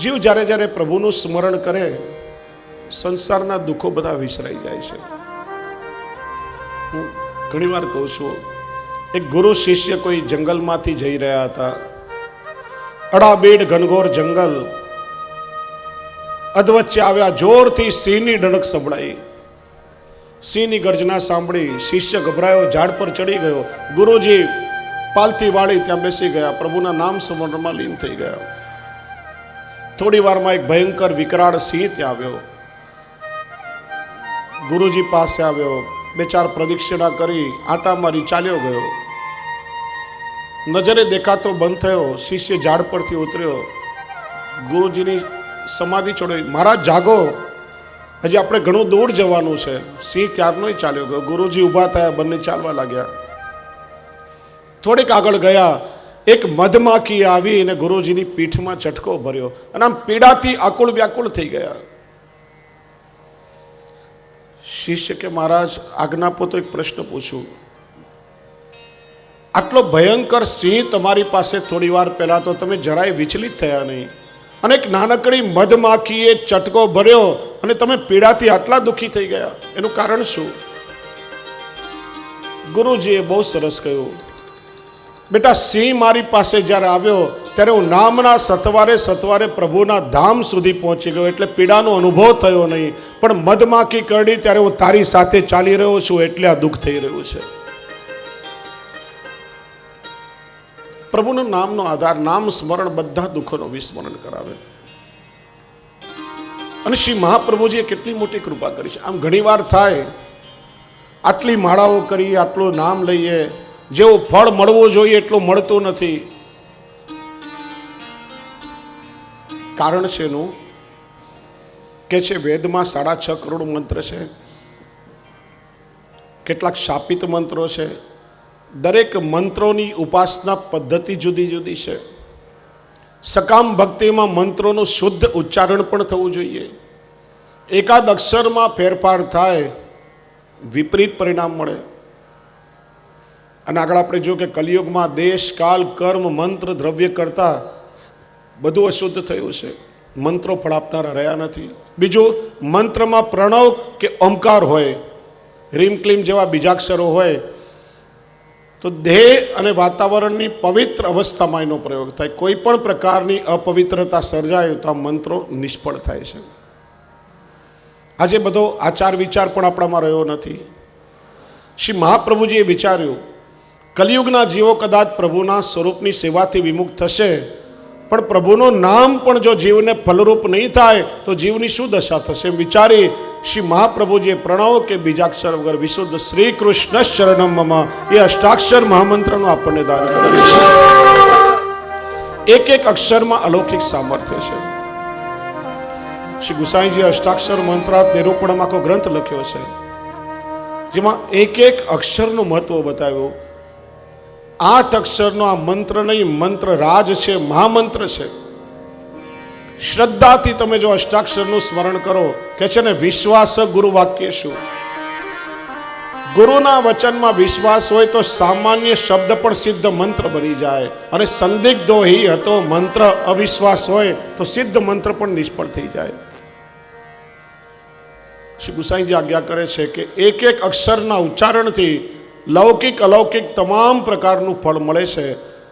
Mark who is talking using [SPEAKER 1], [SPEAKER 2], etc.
[SPEAKER 1] જીવ જ્યારે જ્યારે પ્રભુનું સ્મરણ કરે, સંસારના દુઃખો બધા વિસરાઈ જાય છે. હું ઘણીવાર કહું છું, એક ગુરુ શિષ્ય કોઈ જંગલમાંથી જઈ રહ્યા હતા. અડાબેડ ઘનઘોર જંગલ, અધવચ્ચે આવ્યા, જોરથી સિંહની ડણક સંભળાઈ. સિંહની ગર્જના સાંભળી શિષ્ય ગભરાયો, ઝાડ પર ચડી ગયો. ગુરુજી પાલથી વાળી ત્યાં બેસી ગયા, પ્રભુના નામ સ્મરણમાં લીન થઈ ગયા. થોડી વારમાં એક ભયંકર વિકરાળ સિંહ ત્યાં આવ્યો. ગુરુજી પાસે આવ્યો. બે ચાર પ્રદક્ષિણા કરી આટા મારી ચાલ્યો ગયો. નજરે દેખાતો બંધ થયો. શિષ્ય ઝાડ પરથી ઉતર્યો. ગુરુજીની સમાધિ છોડાવી મહારાજ, જાગો. હજી આપણે ઘણું દૂર જવાનું છે. સિંહ ક્યારનો ચાલ્યો ગયો. ગુરુજી ઊભા થયા, બંને ચાલવા લાગ્યા. થોડીક આગળ ગયા. એક મધમાખી આવી અને ગુરુજીની પીઠમાં ચટકો ભર્યો. અને આમ પીડાથી આકુળ વ્યાકુળ થઈ ગયા. શિષ્ય કે, મહારાજ, આજ્ઞા પોતો એક પ્રશ્ન પૂછું. આટલો ભયંકર સિંહ તમારી પાસે થોડી વાર પહેલા તો તમે જરાય વિચલિત થયા નહીં. અને એક નાનકડી મધમાખીએ ચટકો ભર્યો અને તમે પીડાથી આટલા દુઃખી થઈ ગયા. એનું કારણ શું? ગુરુજીએ બહુ સરસ કહ્યું. બેટા, સિંહ મારી પાસે જ્યારે આવ્યો, ત્યારે હું નામના સતવારે સતવારે પ્રભુના ધામ સુધી પહોંચી ગયો. એટલે પીડાનો અનુભવ થયો નહીં. પણ મધમાખી કરડી ત્યારે હું તારી સાથે ચાલી રહ્યો છું, એટલે આ દુઃખ થઈ રહ્યું છે. પ્રભુનું નામનો આધાર, નામ સ્મરણ બધા દુઃખોનો વિસ્મરણ કરાવે. અને શ્રી મહાપ્રભુજીએ કેટલી મોટી કૃપા કરી છે. આમ ઘણીવાર થાય, આટલી માળાઓ કરી આટલું નામ લઈએ જેવું ફળ મળવું જોઈએ એટલું મળતું નથી. કારણ છે એનું કે છે વેદમાં સાડા છ કરોડ મંત્ર છે. કેટલાક શાપિત મંત્રો છે. દરેક મંત્રોની ઉપાસના પદ્ધતિ જુદી જુદી છે. સકામ ભક્તિમાં મંત્રોનું શુદ્ધ ઉચ્ચારણ પણ થવું જોઈએ. એકાદ અક્ષરમાં ફેરફાર થાય, વિપરીત પરિણામ મળે. અને આગળ આપણે જો કે કલિયુગમાં દેશ, કાલ, કર્મ, મંત્ર, દ્રવ્ય કરતાં બધું અશુદ્ધ થયું છે. મંત્રો ફળ આપનારા રહ્યા નથી. બીજું, મંત્રમાં પ્રણવ કે ઓમકાર હોય, રીમ ક્લીમ જેવા બીજાક્ષરો હોય, તો દેહ અને વાતાવરણની પવિત્ર અવસ્થામાં એનો પ્રયોગ થાય. કોઈ પણ પ્રકારની અપવિત્રતા સર્જાય તો આ મંત્રો નિષ્ફળ થાય છે. આજે બધો આચાર વિચાર પણ આપણામાં રહ્યો નથી. શ્રી મહાપ્રભુજીએ વિચાર્યું કલિયુગના જીવો કદાચ પ્રભુના સ્વરૂપની સેવાથી વિમુખ થશે, પણ પ્રભુનું નામ પણ જો જીવને ફલરૂપ નહીં થાય, તો જીવની શું દશા થશે? વિચારી શ્રી મહાપ્રભુજીએ પ્રણવ કે બીજાક્ષર વગર વિશુદ્ધ શ્રી કૃષ્ણ શરણમમાં એ અષ્ટાક્ષર મહામંત્રનું આપણને દાન કરે છે. એક એક અક્ષરમાં અલૌકિક સામર્થ્ય છે. શ્રી ગુસાઈજી અષ્ટાક્ષર મંત્રાત નિરૂપણમાં આખો ગ્રંથ લખ્યો છે. જેમાં એક એક અક્ષરનું મહત્વ બતાવ્યું. આઠ અક્ષરનો આ મંત્ર નહીં, મંત્ર રાજ છે, મહામંત્ર છે. શ્રદ્ધાથી તમે જો અષ્ટાક્ષરનું સ્મરણ કરો, કે છે ને, વિશ્વાસ ગુરુ વાક્ય શું? ગુરુના વચનમાં વિશ્વાસ હોય તો સામાન્ય શબ્દ પણ સિદ્ધ મંત્ર બની જાય. અને સંદિગ્ધો હિ હતો મંત્ર, અવિશ્વાસ હોય તો સિદ્ધ મંત્ર પણ નિષ્ફળ થઈ જાય. શ્રી ગુસાઈજી આજ્ઞા કરે છે કે એક એક અક્ષરના ઉચ્ચારણથી લૌકિક અલૌકિક તમામ પ્રકારનું ફળ મળે છે.